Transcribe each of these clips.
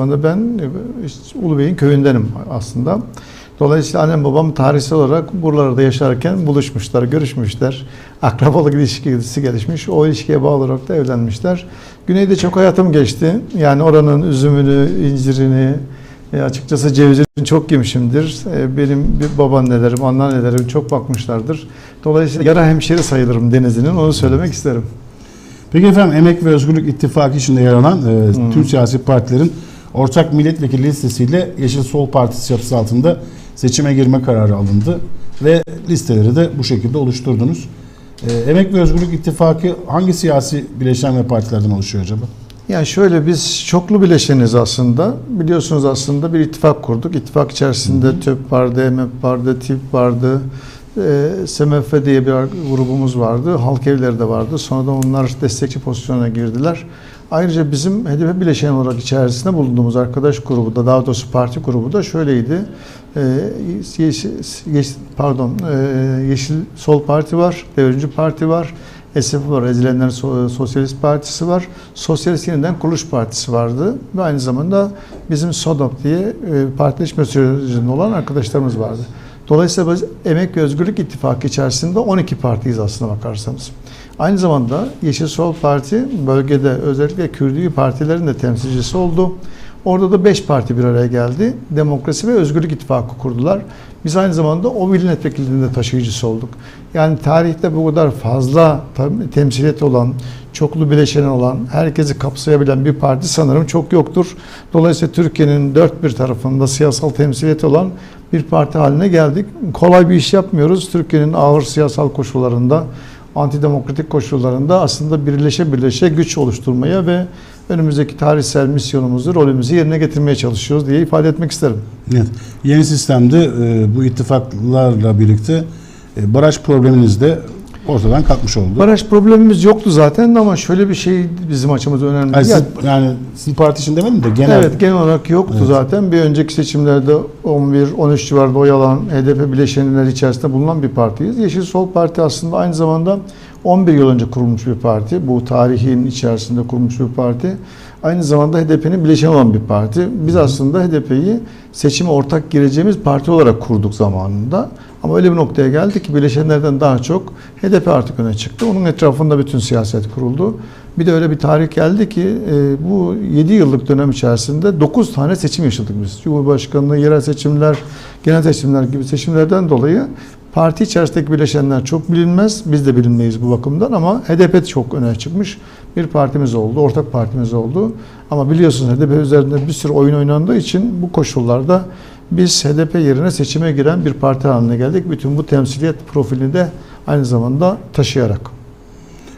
anda ben e, işte Ulubey'in köyündenim aslında. Dolayısıyla annem babam tarihsel olarak buralarda yaşarken buluşmuşlar, görüşmüşler. Akrabalık ilişkisi gelişmiş. O ilişkiye bağlı olarak da evlenmişler. Güneyde çok hayatım geçti. Yani oranın üzümünü, incirini, e, açıkçası cevizini çok yemişimdir. E, benim bir babaannelerim, anneannelerim çok bakmışlardır. Dolayısıyla yara hemşeri sayılırım Denizli'nin. Onu söylemek isterim. Peki efendim Emek ve Özgürlük İttifakı içinde yer alan e, Hmm. tüm siyasi partilerin ortak milletvekili listesiyle Yeşil Sol Partisi çatısı altında seçime girme kararı alındı ve listeleri de bu şekilde oluşturdunuz. E, Emek ve Özgürlük İttifakı hangi siyasi bileşen ve partilerden oluşuyor acaba? Yani şöyle biz çoklu bileşeniz aslında. Biliyorsunuz aslında bir ittifak kurduk. İttifak içerisinde TÖP vardı, EMEP vardı, TİP vardı. E, SMF diye bir grubumuz vardı. Halk evleri de vardı. Sonra da onlar destekçi pozisyona girdiler. Ayrıca bizim HDP bileşeni olarak içerisinde bulunduğumuz arkadaş grubu da daha doğrusu parti grubu da şöyleydi. E, yeşil, pardon, e, Yeşil Sol Parti var, Devrimci Parti var, SF var, Ezilenler So- Sosyalist Partisi var. Sosyalist Yeniden Kuruluş Partisi vardı. Ve aynı zamanda bizim SODOP diye e, partileşme sürecinde olan arkadaşlarımız vardı. Dolayısıyla biz Emek ve Özgürlük İttifakı içerisinde 12 partiyiz aslına bakarsanız. Aynı zamanda Yeşil Sol Parti bölgede özellikle Kürdü partilerin de temsilcisi oldu. Orada da 5 parti bir araya geldi. Demokrasi ve Özgürlük İttifakı kurdular. Biz aynı zamanda o milletvekilliğinde taşıyıcısı olduk. Yani tarihte bu kadar fazla tem- temsiliyeti olan, çoklu bileşeni olan, herkesi kapsayabilen bir parti sanırım çok yoktur. Dolayısıyla Türkiye'nin dört bir tarafında siyasal temsiliyeti olan bir parti haline geldik. Kolay bir iş yapmıyoruz. Türkiye'nin ağır siyasal koşullarında, antidemokratik koşullarında aslında birleşe birleşe güç oluşturmaya ve önümüzdeki tarihsel misyonumuzu, rolümüzü yerine getirmeye çalışıyoruz diye ifade etmek isterim. Evet. Yeni sistemde e, bu ittifaklarla birlikte e, baraj probleminiz de ortadan kalkmış oldu. Baraj problemimiz yoktu zaten ama şöyle bir şey bizim açımızda önemli. Yani Ya- siz, yani siz parti için demedim de genel. Evet genel olarak yoktu Evet. zaten. Bir önceki seçimlerde 11-13 civarında oy alan HDP bileşenler içerisinde bulunan bir partiyiz. Yeşil Sol Parti aslında aynı zamanda 11 yıl önce kurulmuş bir parti. Bu tarihin içerisinde kurulmuş bir parti. Aynı zamanda HDP'nin bileşeni olan bir parti. Biz aslında HDP'yi seçime ortak gireceğimiz parti olarak kurduk zamanında. Ama öyle bir noktaya geldik ki bileşenlerden daha çok HDP artık öne çıktı. Onun etrafında bütün siyaset kuruldu. Bir de öyle bir tarih geldi ki e, bu 7 yıllık dönem içerisinde 9 tane seçim yaşadık biz. Cumhurbaşkanlığı, yerel seçimler, genel seçimler gibi seçimlerden dolayı parti içerisindeki bileşenler çok bilinmez. Biz de bilinmeyiz bu bakımdan ama HDP çok öne çıkmış. Bir partimiz oldu, ortak partimiz oldu. Ama biliyorsunuz HDP üzerinde bir sürü oyun oynandığı için bu koşullarda biz HDP yerine seçime giren bir parti haline geldik. Bütün bu temsiliyet profilini de aynı zamanda taşıyarak.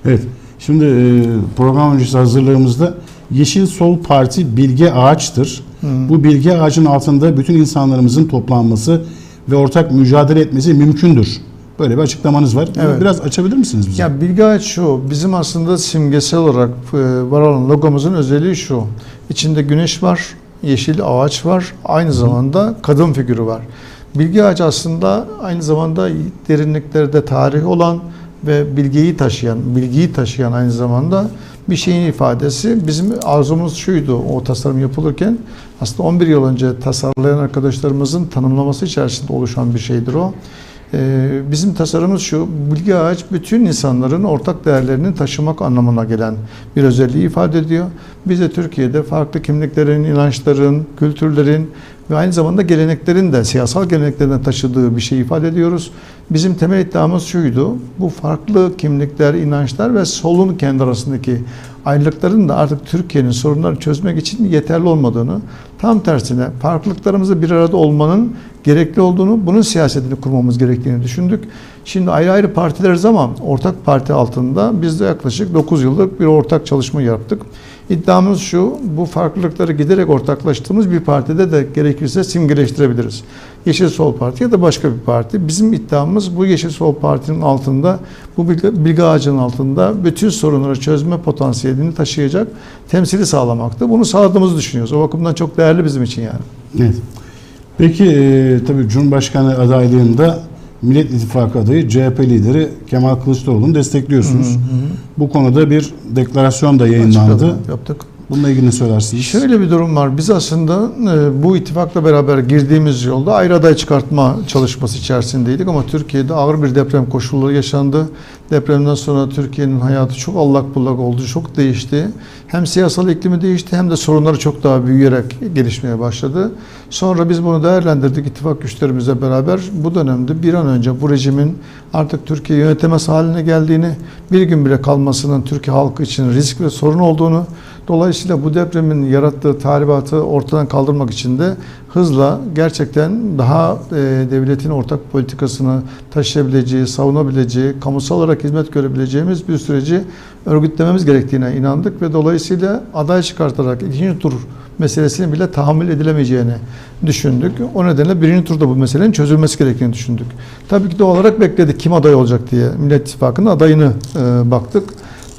Evet. Şimdi e, program öncesi hazırlığımızda Yeşil Sol Parti bilge ağaçtır. Bu bilge ağacın altında bütün insanlarımızın toplanması ve ortak mücadele etmesi mümkündür. Böyle bir açıklamanız var. Evet. Biraz açabilir misiniz bize? Ya bilgi ağaç şu, bizim aslında simgesel olarak e, var olan logomuzun özelliği şu. İçinde güneş var, yeşil ağaç var, aynı zamanda kadın figürü var. Bilgi ağacı aslında aynı zamanda derinliklerde tarih olan ve bilgiyi taşıyan, bilgiyi taşıyan aynı zamanda bir şeyin ifadesi. Bizim arzumuz şuydu o tasarım yapılırken aslında 11 yıl önce tasarlayan arkadaşlarımızın tanımlaması içerisinde oluşan bir şeydir o. Ee, Bizim tasarımımız şu, bilgi ağaç bütün insanların ortak değerlerini taşımak anlamına gelen bir özelliği ifade ediyor. Biz de Türkiye'de farklı kimliklerin, inançların, kültürlerin ve aynı zamanda geleneklerin de siyasal geleneklerden taşıdığı bir şey ifade ediyoruz. Bizim temel iddiamız şuydu, bu farklı kimlikler, inançlar ve solun kendi arasındaki ayrılıkların da artık Türkiye'nin sorunlarını çözmek için yeterli olmadığını, tam tersine farklılıklarımızı bir arada olmanın gerekli olduğunu, bunun siyasetini kurmamız gerektiğini düşündük. Şimdi ayrı ayrı partileriz ama ortak parti altında biz de yaklaşık 9 yıllık bir ortak çalışma yaptık. İddiamız şu, bu farklılıkları giderek ortaklaştığımız bir partide de gerekirse simgeleştirebiliriz. Yeşil Sol Parti ya da başka bir parti. Bizim iddiamız bu Yeşil Sol Parti'nin altında, bu bilgi, ağacının altında bütün sorunları çözme potansiyelini taşıyacak temsili sağlamaktı. Bunu sağladığımızı düşünüyoruz. O bakımdan çok değerli bizim için yani. Evet. Peki e, tabii Cumhurbaşkanı adaylığında Millet İttifakı adayı CHP lideri Kemal Kılıçdaroğlu'nu destekliyorsunuz. Bu konuda bir deklarasyon da yayınlandı. Açıkladım, Yaptık. Bununla ilgili ne söylersiniz? Şöyle bir durum var. Biz aslında e, bu ittifakla beraber girdiğimiz yolda ayrı aday çıkartma çalışması içerisindeydik ama Türkiye'de ağır bir deprem koşulları yaşandı. Depremden sonra Türkiye'nin hayatı çok allak bullak oldu, çok değişti. Hem siyasal iklimi değişti hem de sorunları çok daha büyüyerek gelişmeye başladı. Sonra biz bunu değerlendirdik ittifak güçlerimizle beraber. Bu dönemde bir an önce bu rejimin artık Türkiye yönetemez haline geldiğini, bir gün bile kalmasının Türkiye halkı için risk ve sorun olduğunu, Dolayısıyla bu depremin yarattığı tahribatı ortadan kaldırmak için de hızla gerçekten daha e, devletin ortak politikasını taşıyabileceği, savunabileceği, kamusal olarak hizmet görebileceğimiz bir süreci örgütlememiz gerektiğine inandık ve dolayısıyla aday çıkartarak ikinci tur meselesini bile tahammül edilemeyeceğini düşündük. O nedenle birinci turda bu meselenin çözülmesi gerektiğini düşündük. Tabii ki doğal olarak bekledik kim aday olacak diye Millet İttifakı'nın adayını e, baktık.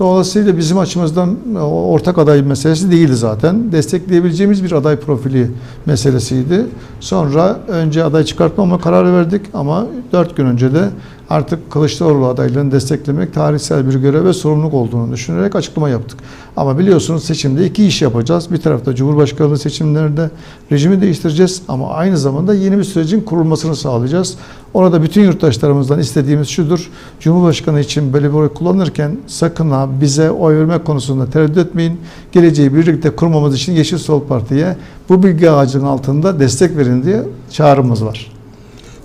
Dolayısıyla bizim açımızdan o ortak aday meselesi değildi zaten. Destekleyebileceğimiz bir aday profili meselesiydi. Sonra önce aday çıkartmama kararı verdik ama 4 gün önce de artık Kılıçdaroğlu adaylığını desteklemek tarihsel bir görev ve sorumluluk olduğunu düşünerek açıklama yaptık. Ama biliyorsunuz seçimde iki iş yapacağız. Bir tarafta Cumhurbaşkanlığı seçimlerinde rejimi değiştireceğiz ama aynı zamanda yeni bir sürecin kurulmasını sağlayacağız. Orada bütün yurttaşlarımızdan istediğimiz şudur. Cumhurbaşkanı için böyle bir oy kullanırken sakın ha bize oy vermek konusunda tereddüt etmeyin. Geleceği birlikte kurmamız için Yeşil Sol Parti'ye bu bilgi ağacının altında destek verin diye çağrımız var.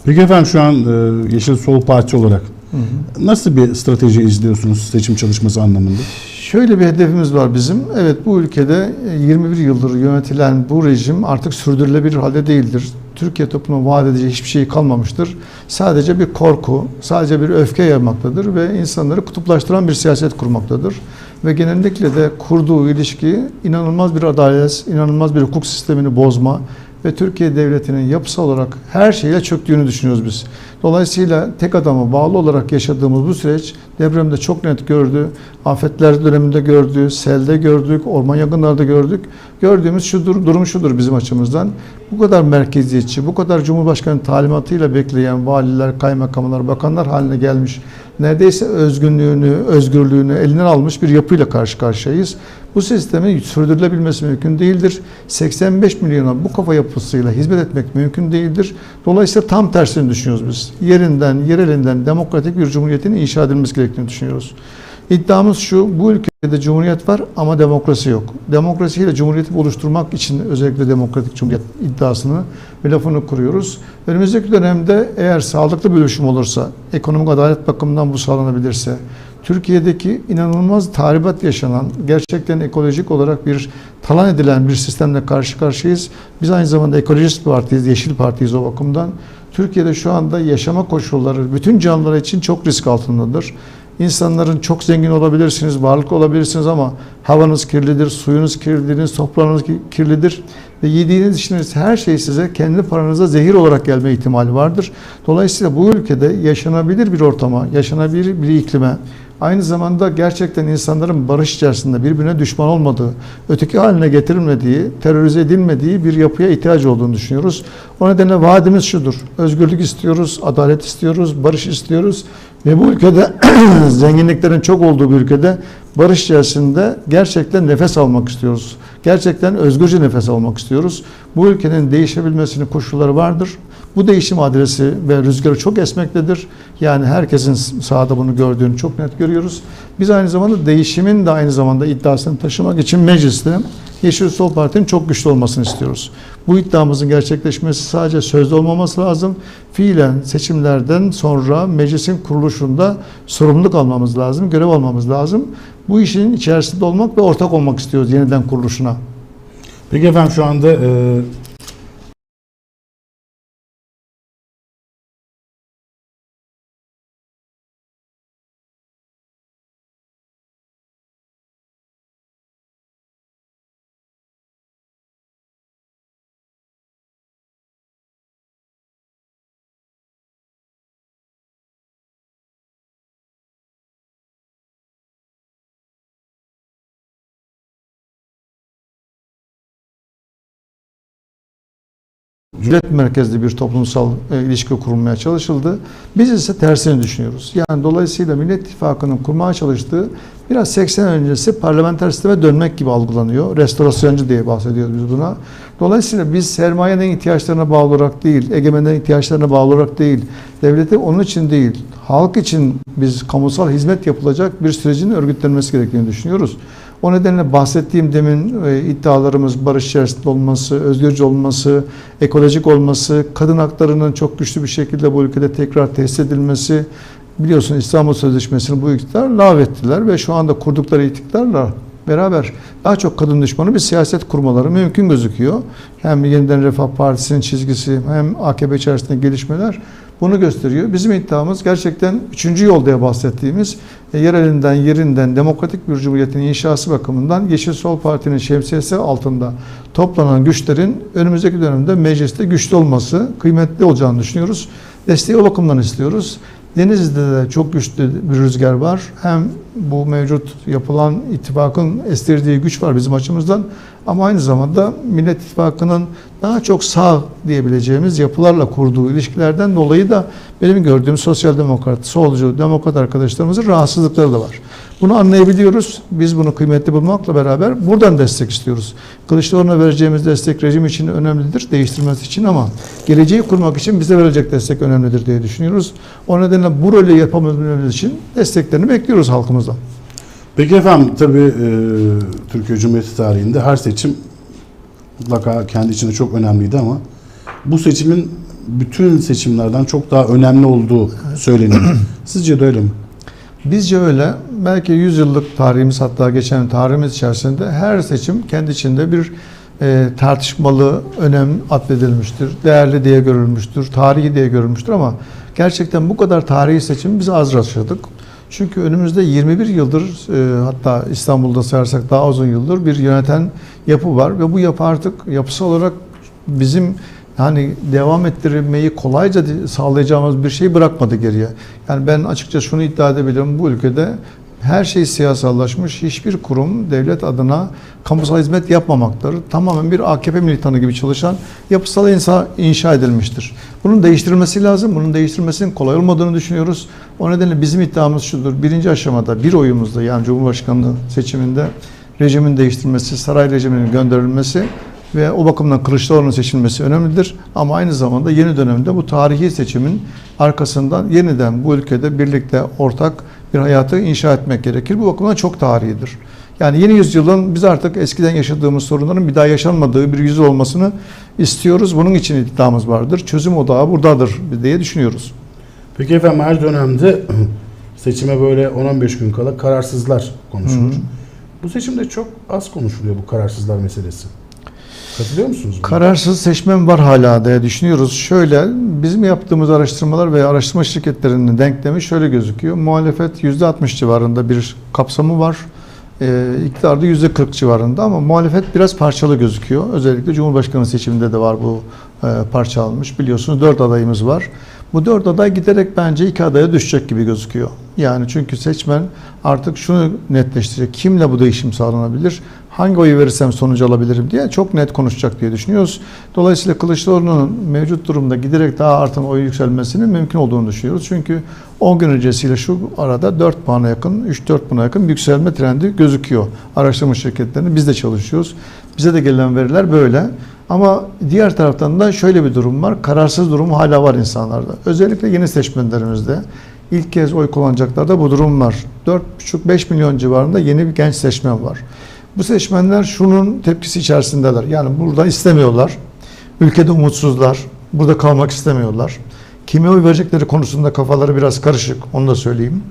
Peki efendim şu an e, Yeşil Sol Parti olarak nasıl bir strateji izliyorsunuz seçim çalışması anlamında? Şöyle bir hedefimiz var bizim. Evet bu ülkede 21 yıldır yönetilen bu rejim artık sürdürülebilir halde değildir. Türkiye toplumuna vaat edeceği hiçbir şey kalmamıştır. Sadece bir korku, sadece bir öfke yaymaktadır ve insanları kutuplaştıran bir siyaset kurmaktadır. Ve genellikle de kurduğu ilişki inanılmaz bir adalet, inanılmaz bir hukuk sistemini bozma ve Türkiye Devleti'nin yapısal olarak her şeyle çöktüğünü düşünüyoruz biz. Dolayısıyla tek adama bağlı olarak yaşadığımız bu süreç depremde çok net gördü. Afetler döneminde gördü, selde gördük, orman yangınlarda gördük. Gördüğümüz şudur, durum şudur bizim açımızdan. Bu kadar merkeziyetçi, bu kadar Cumhurbaşkanı talimatıyla bekleyen valiler, kaymakamlar, bakanlar haline gelmiş. Neredeyse özgünlüğünü, özgürlüğünü elinden almış bir yapıyla karşı karşıyayız. Bu sistemin sürdürülebilmesi mümkün değildir. 85 milyona bu kafa yapısıyla hizmet etmek mümkün değildir. Dolayısıyla tam tersini düşünüyoruz biz. Yerinden, yerelinden demokratik bir cumhuriyetin inşa edilmesi gerektiğini düşünüyoruz. İddiamız şu, bu ülkede cumhuriyet var ama demokrasi yok. Demokrasiyle cumhuriyeti oluşturmak için özellikle demokratik cumhuriyet iddiasını ve lafını kuruyoruz. Önümüzdeki dönemde eğer sağlıklı bir bölüşüm olursa, ekonomik adalet bakımından bu sağlanabilirse, Türkiye'deki inanılmaz tahribat yaşanan, gerçekten ekolojik olarak bir talan edilen bir sistemle karşı karşıyayız. Biz aynı zamanda ekolojist partiyiz, yeşil partiyiz o bakımdan. Türkiye'de şu anda yaşama koşulları bütün canlılar için çok risk altındadır. İnsanların çok zengin olabilirsiniz, varlık olabilirsiniz ama havanız kirlidir, suyunuz kirlidir, toprağınız kirlidir ve yediğiniz içtiğiniz her şey size kendi paranıza zehir olarak gelme ihtimali vardır. Dolayısıyla bu ülkede yaşanabilir bir ortama, yaşanabilir bir iklime, aynı zamanda gerçekten insanların barış içerisinde birbirine düşman olmadığı, öteki haline getirilmediği, terörize edilmediği bir yapıya ihtiyaç olduğunu düşünüyoruz. O nedenle vaadimiz şudur. Özgürlük istiyoruz, adalet istiyoruz, barış istiyoruz ve bu ülkede zenginliklerin çok olduğu bir ülkede barış içerisinde gerçekten nefes almak istiyoruz. Gerçekten özgürce nefes almak istiyoruz. Bu ülkenin değişebilmesinin koşulları vardır. Bu değişim adresi ve rüzgarı çok esmektedir. Yani herkesin sahada bunu gördüğünü çok net görüyoruz. Biz aynı zamanda değişimin de aynı zamanda iddiasını taşımak için mecliste Yeşil Sol Parti'nin çok güçlü olmasını istiyoruz. Bu iddiamızın gerçekleşmesi sadece sözde olmaması lazım. Fiilen seçimlerden sonra meclisin kuruluşunda sorumluluk almamız lazım, görev almamız lazım. Bu işin içerisinde olmak ve ortak olmak istiyoruz yeniden kuruluşuna. Peki efendim şu anda e, Ücret merkezli bir toplumsal e, ilişki kurulmaya çalışıldı. Biz ise tersini düşünüyoruz. Yani dolayısıyla Millet İttifakı'nın kurmaya çalıştığı biraz 80 öncesi parlamenter sisteme dönmek gibi algılanıyor. Restorasyoncu diye bahsediyoruz biz buna. Dolayısıyla biz sermayenin ihtiyaçlarına bağlı olarak değil, egemenlerin ihtiyaçlarına bağlı olarak değil, devleti onun için değil, halk için biz kamusal hizmet yapılacak bir sürecin örgütlenmesi gerektiğini düşünüyoruz. O nedenle bahsettiğim demin e, iddialarımız barış içerisinde olması, özgürce olması, ekolojik olması, kadın haklarının çok güçlü bir şekilde bu ülkede tekrar tesis edilmesi, biliyorsun İstanbul Sözleşmesi'ni bu iktidar lağvettiler ve şu anda kurdukları iktidarla beraber daha çok kadın düşmanı bir siyaset kurmaları mümkün gözüküyor. Hem Yeniden Refah Partisi'nin çizgisi hem AKP içerisinde gelişmeler bunu gösteriyor. Bizim iddiamız gerçekten üçüncü yol diye bahsettiğimiz e, yerelinden, yerinden demokratik bir cumhuriyetin inşası bakımından Yeşil Sol Parti'nin şemsiyesi altında toplanan güçlerin önümüzdeki dönemde mecliste güçlü olması, kıymetli olacağını düşünüyoruz. Desteği o bakımdan istiyoruz. Denizli'de de çok güçlü bir rüzgar var. Hem bu mevcut yapılan ittifakın estirdiği güç var bizim açımızdan ama aynı zamanda Millet İttifakı'nın daha çok sağ diyebileceğimiz yapılarla kurduğu ilişkilerden dolayı da benim gördüğüm sosyal demokrat, solcu, demokrat arkadaşlarımızın rahatsızlıkları da var. Bunu anlayabiliyoruz. Biz bunu kıymetli bulmakla beraber buradan destek istiyoruz. Kılıçdaroğlu'na vereceğimiz destek rejim için önemlidir, değiştirmesi için ama geleceği kurmak için bize verilecek destek önemlidir diye düşünüyoruz. O nedenle bu rolü yapamadığımız için desteklerini bekliyoruz halkımızdan. Peki efendim tabii e, Türkiye Cumhuriyeti tarihinde her seçim mutlaka kendi içinde çok önemliydi ama bu seçimin bütün seçimlerden çok daha önemli olduğu söyleniyor. Sizce de öyle mi? Bizce öyle. Belki 100 yıllık tarihimiz hatta geçen tarihimiz içerisinde her seçim kendi içinde bir e, tartışmalı önem atfedilmiştir. Değerli diye görülmüştür, tarihi diye görülmüştür ama gerçekten bu kadar tarihi seçim biz az rastladık. Çünkü önümüzde 21 yıldır e, hatta İstanbul'da sayarsak daha uzun yıldır bir yöneten yapı var ve bu yapı artık yapısal olarak bizim yani devam ettirmeyi kolayca sağlayacağımız bir şey bırakmadı geriye. Yani ben açıkça şunu iddia edebilirim bu ülkede her şey siyasallaşmış. Hiçbir kurum devlet adına kamusal hizmet yapmamaktadır. Tamamen bir AKP militanı gibi çalışan yapısal insa, inşa edilmiştir. Bunun değiştirilmesi lazım. Bunun değiştirilmesinin kolay olmadığını düşünüyoruz. O nedenle bizim iddiamız şudur. Birinci aşamada bir oyumuzda yani Cumhurbaşkanlığı seçiminde rejimin değiştirilmesi, saray rejiminin gönderilmesi ve o bakımdan Kılıçdaroğlu'nun seçilmesi önemlidir. Ama aynı zamanda yeni dönemde bu tarihi seçimin arkasından yeniden bu ülkede birlikte ortak bir hayatı inşa etmek gerekir. Bu bakımdan çok tarihidir. Yani yeni yüzyılın biz artık eskiden yaşadığımız sorunların bir daha yaşanmadığı bir yüzyıl olmasını istiyoruz. Bunun için iddiamız vardır. Çözüm odağı buradadır diye düşünüyoruz. Peki efendim her dönemde seçime böyle 10-15 gün kala kararsızlar konuşulur. Hı hı. Bu seçimde çok az konuşuluyor bu kararsızlar meselesi. Katılıyor musunuz? Kararsız seçmen var hala diye düşünüyoruz. Şöyle bizim yaptığımız araştırmalar ve araştırma şirketlerinin denklemi şöyle gözüküyor. Muhalefet %60 civarında bir kapsamı var. Ee, iktidarda %40 civarında ama muhalefet biraz parçalı gözüküyor. Özellikle Cumhurbaşkanı seçiminde de var bu e, parçalanmış. Biliyorsunuz 4 adayımız var. Bu dört aday giderek bence iki adaya düşecek gibi gözüküyor. Yani çünkü seçmen artık şunu netleştirecek. Kimle bu değişim sağlanabilir? Hangi oyu verirsem sonucu alabilirim diye çok net konuşacak diye düşünüyoruz. Dolayısıyla Kılıçdaroğlu'nun mevcut durumda giderek daha artan oy yükselmesinin mümkün olduğunu düşünüyoruz. Çünkü 10 gün öncesiyle şu arada 4 puana yakın, 3-4 puana yakın yükselme trendi gözüküyor. Araştırma şirketlerinde biz de çalışıyoruz. Bize de gelen veriler böyle. Ama diğer taraftan da şöyle bir durum var. Kararsız durumu hala var insanlarda. Özellikle yeni seçmenlerimizde. İlk kez oy kullanacaklarda bu durum var. 4,5-5 milyon civarında yeni bir genç seçmen var. Bu seçmenler şunun tepkisi içerisindeler. Yani burada istemiyorlar. Ülkede umutsuzlar. Burada kalmak istemiyorlar. Kime oy verecekleri konusunda kafaları biraz karışık. Onu da söyleyeyim.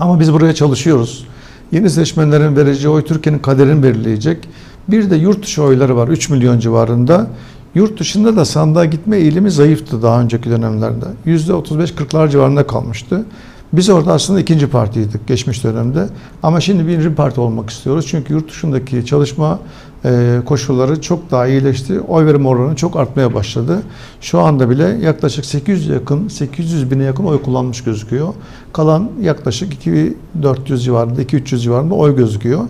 Ama biz buraya çalışıyoruz. Yeni seçmenlerin vereceği oy Türkiye'nin kaderini belirleyecek. Bir de yurt dışı oyları var 3 milyon civarında. Yurt dışında da sandığa gitme eğilimi zayıftı daha önceki dönemlerde. %35-40'lar civarında kalmıştı. Biz orada aslında ikinci partiydik geçmiş dönemde. Ama şimdi birinci parti olmak istiyoruz. Çünkü yurt dışındaki çalışma e, koşulları çok daha iyileşti. Oy verme oranı çok artmaya başladı. Şu anda bile yaklaşık 800 yakın, 800 bine yakın oy kullanmış gözüküyor. Kalan yaklaşık 2400 civarında, 2300 civarında oy gözüküyor.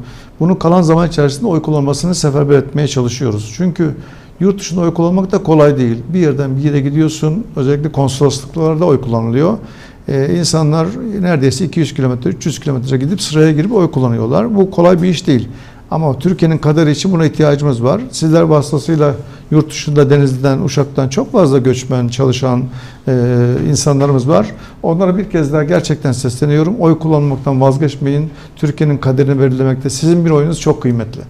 Bunun kalan zaman içerisinde oy kullanmasını seferber etmeye çalışıyoruz. Çünkü Yurt dışında oy kullanmak da kolay değil. Bir yerden bir yere gidiyorsun, özellikle konsolosluklarda oy kullanılıyor. Ee, insanlar neredeyse 200 kilometre, 300 kilometre gidip sıraya girip oy kullanıyorlar. Bu kolay bir iş değil. Ama Türkiye'nin kaderi için buna ihtiyacımız var. Sizler vasıtasıyla yurt dışında Denizli'den, Uşak'tan çok fazla göçmen, çalışan e, insanlarımız var. Onlara bir kez daha gerçekten sesleniyorum. Oy kullanmaktan vazgeçmeyin. Türkiye'nin kaderini belirlemekte sizin bir oyunuz çok kıymetli.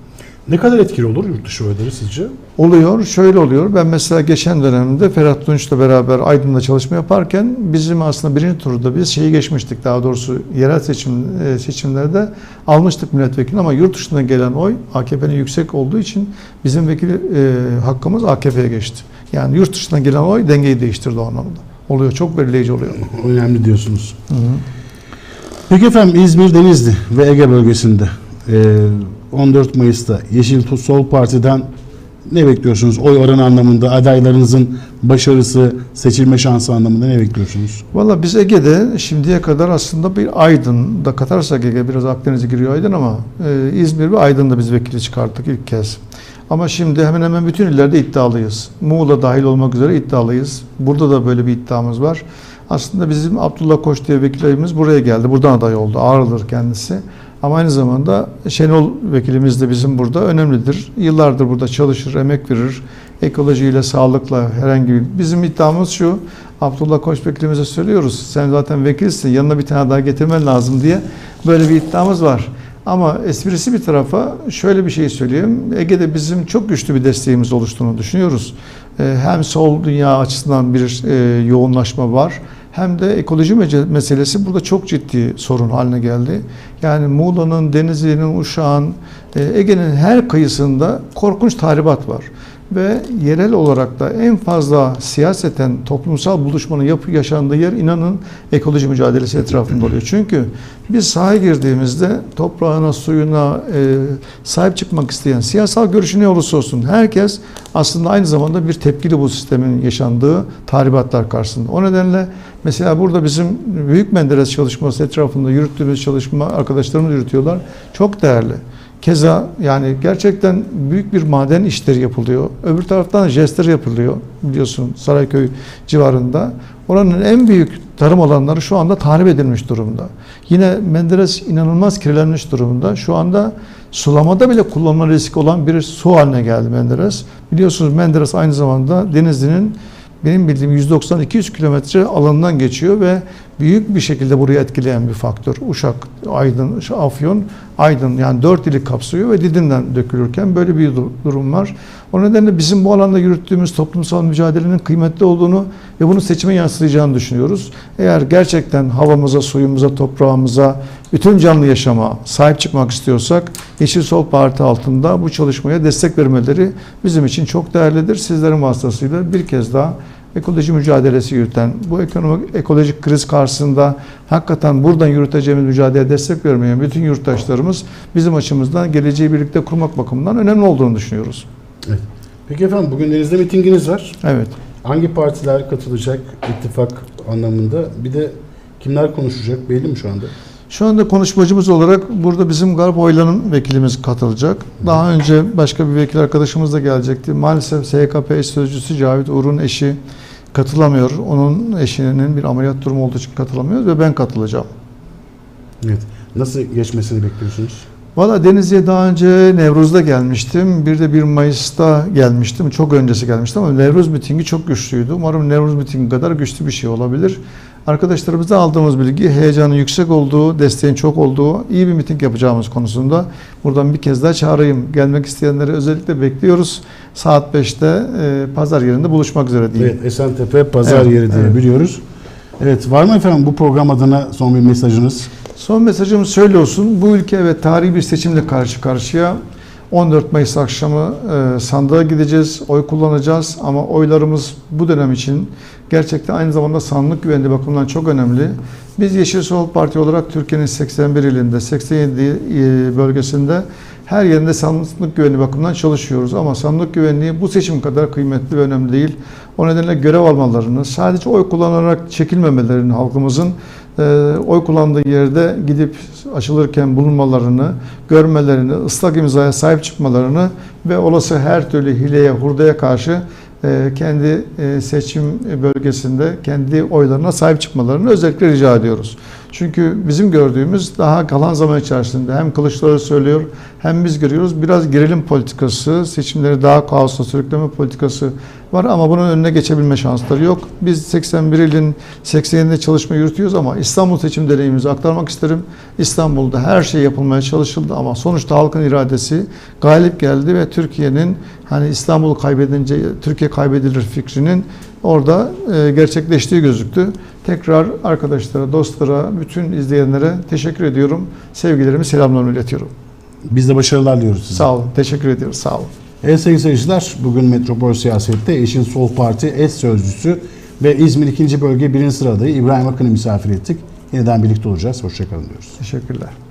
Ne kadar etkili olur yurt dışı oyları sizce? Oluyor, şöyle oluyor. Ben mesela geçen dönemde Ferhat Tunç'la beraber Aydın'da çalışma yaparken bizim aslında birinci turda biz şeyi geçmiştik. Daha doğrusu yerel seçim e, seçimlerde almıştık milletvekili ama yurt dışından gelen oy AKP'nin yüksek olduğu için bizim vekili e, hakkımız AKP'ye geçti. Yani yurt dışından gelen oy dengeyi değiştirdi o anlamda. Oluyor, çok belirleyici oluyor. Önemli diyorsunuz. Hı hı. Peki efendim İzmir, Denizli ve Ege bölgesinde e, 14 Mayıs'ta Yeşil Sol Parti'den ne bekliyorsunuz? Oy oranı anlamında, adaylarınızın başarısı, seçilme şansı anlamında ne bekliyorsunuz? Valla biz Ege'de şimdiye kadar aslında bir Aydın da katarsak Ege biraz Akdeniz'e giriyor Aydın ama e, İzmir ve Aydın'da biz vekili çıkarttık ilk kez. Ama şimdi hemen hemen bütün illerde iddialıyız. Muğla dahil olmak üzere iddialıyız. Burada da böyle bir iddiamız var. Aslında bizim Abdullah Koç diye vekilimiz buraya geldi. Buradan aday oldu. Ağrıdır kendisi. Ama aynı zamanda Şenol vekilimiz de bizim burada önemlidir. Yıllardır burada çalışır, emek verir. Ekolojiyle, sağlıkla herhangi bir... Bizim iddiamız şu, Abdullah Koç vekilimize söylüyoruz. Sen zaten vekilsin, yanına bir tane daha getirmen lazım diye böyle bir iddiamız var. Ama esprisi bir tarafa şöyle bir şey söyleyeyim. Ege'de bizim çok güçlü bir desteğimiz oluştuğunu düşünüyoruz. Ee, Hem sol dünya açısından bir e, yoğunlaşma var hem de ekoloji meselesi burada çok ciddi sorun haline geldi. Yani Muğla'nın, Denizli'nin, Uşak'ın, e, Ege'nin her kıyısında korkunç tahribat var. Ve yerel olarak da en fazla siyaseten toplumsal buluşmanın yapı yaşandığı yer inanın ekoloji mücadelesi etrafında oluyor. Çünkü biz sahaya girdiğimizde toprağına, suyuna e, sahip çıkmak isteyen siyasal görüşü ne olursa olsun herkes aslında aynı zamanda bir tepkili bu sistemin yaşandığı tahribatlar karşısında. O nedenle mesela burada bizim Büyük Menderes çalışması etrafında yürüttüğümüz çalışma arkadaşlarımız yürütüyorlar. Çok değerli. Keza yani gerçekten büyük bir maden işleri yapılıyor. Öbür taraftan jester yapılıyor biliyorsun Sarayköy civarında. Oranın en büyük tarım alanları şu anda tahrip edilmiş durumda. Yine Menderes inanılmaz kirlenmiş durumda. Şu anda sulamada bile kullanma riski olan bir su haline geldi Menderes. Biliyorsunuz Menderes aynı zamanda Denizli'nin benim bildiğim 190-200 kilometre alanından geçiyor ve büyük bir şekilde burayı etkileyen bir faktör. Uşak, Aydın, Afyon, Aydın yani dört ili kapsıyor ve Didim'den dökülürken böyle bir dur- durum var. O nedenle bizim bu alanda yürüttüğümüz toplumsal mücadelenin kıymetli olduğunu ve bunu seçime yansıyacağını düşünüyoruz. Eğer gerçekten havamıza, suyumuza, toprağımıza, bütün canlı yaşama sahip çıkmak istiyorsak Yeşil Sol Parti altında bu çalışmaya destek vermeleri bizim için çok değerlidir. Sizlerin vasıtasıyla bir kez daha ekoloji mücadelesi yürüten, bu ekonomik ekolojik kriz karşısında hakikaten buradan yürüteceğimiz mücadeleye destek vermeyen bütün yurttaşlarımız bizim açımızdan geleceği birlikte kurmak bakımından önemli olduğunu düşünüyoruz. Evet. Peki efendim bugün Deniz'de mitinginiz var. Evet. Hangi partiler katılacak ittifak anlamında? Bir de kimler konuşacak belli mi şu anda? Şu anda konuşmacımız olarak burada bizim Garp Oylan'ın vekilimiz katılacak. Daha önce başka bir vekil arkadaşımız da gelecekti. Maalesef SKP eş sözcüsü Cavit Uğur'un eşi katılamıyor. Onun eşinin bir ameliyat durumu olduğu için katılamıyor ve ben katılacağım. Evet. Nasıl geçmesini bekliyorsunuz? Valla Denizli'ye daha önce Nevruz'da gelmiştim. Bir de 1 Mayıs'ta gelmiştim. Çok öncesi gelmiştim ama Nevruz mitingi çok güçlüydü. Umarım Nevruz mitingi kadar güçlü bir şey olabilir. Arkadaşlarımızdan aldığımız bilgi heyecanın yüksek olduğu, desteğin çok olduğu, iyi bir miting yapacağımız konusunda buradan bir kez daha çağırayım. Gelmek isteyenleri özellikle bekliyoruz. Saat 5'te e, pazar yerinde buluşmak üzere diyeyim. Evet, Esentepe pazar Evet, yeri diye evet. biliyoruz. Evet, var mı efendim bu program adına son bir mesajınız? Son mesajımız şöyle olsun. Bu ülke evet tarihi bir seçimle karşı karşıya. 14 Mayıs akşamı e, sandığa gideceğiz, oy kullanacağız ama oylarımız bu dönem için gerçekten aynı zamanda sandık güvenliği bakımından çok önemli. Biz Yeşil Sol Parti olarak Türkiye'nin 81 ilinde, 87 e, bölgesinde her yerinde sandık güvenliği bakımından çalışıyoruz ama sandık güvenliği bu seçim kadar kıymetli ve önemli değil. O nedenle görev almalarını, sadece oy kullanarak çekilmemelerini halkımızın e, oy kullandığı yerde gidip açılırken bulunmalarını, görmelerini, ıslak imzaya sahip çıkmalarını ve olası her türlü hileye, hurdaya karşı kendi e, seçim bölgesinde kendi oylarına sahip çıkmalarını özellikle rica ediyoruz. Çünkü bizim gördüğümüz daha kalan zaman içerisinde hem Kılıçdaroğlu söylüyor hem biz görüyoruz biraz gerilim politikası, seçimleri daha kaosa sürükleme politikası var ama bunun önüne geçebilme şansları yok. Biz 81 ilin 87'de çalışma yürütüyoruz ama İstanbul seçim deneyimimizi aktarmak isterim. İstanbul'da her şey yapılmaya çalışıldı ama sonuçta halkın iradesi galip geldi ve Türkiye'nin hani İstanbul kaybedince Türkiye kaybedilir fikrinin orada e, gerçekleştiği gözüktü. Tekrar arkadaşlara, dostlara, bütün izleyenlere teşekkür ediyorum. Sevgilerimi, selamlarımı iletiyorum. Biz de başarılar diliyoruz size. Sağ olun. Teşekkür ediyoruz. Sağ olun. Evet sevgili seyirciler, bugün Metropol Siyaset'te Eşin Sol Parti eş sözcüsü ve İzmir 2. Bölge 1. sıra adayı İbrahim Akın'ı misafir ettik. Yeniden birlikte olacağız. Hoşçakalın diyoruz. Teşekkürler.